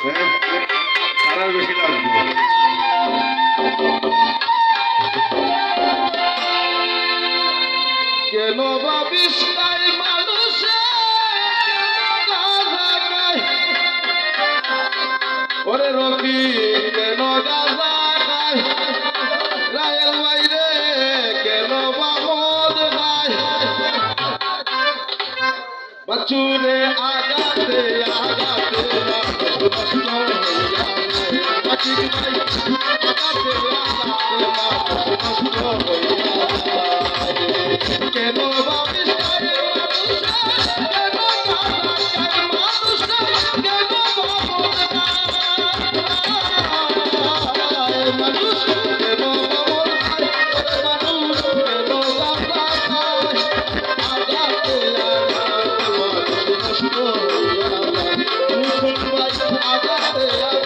তারা কেন ভাবিস তাই মানুষে? কেন গাঁজা খায়? রকি কেন বামদ খায়? আগাতে আগাতে নষ্ট হইয়া আগাতে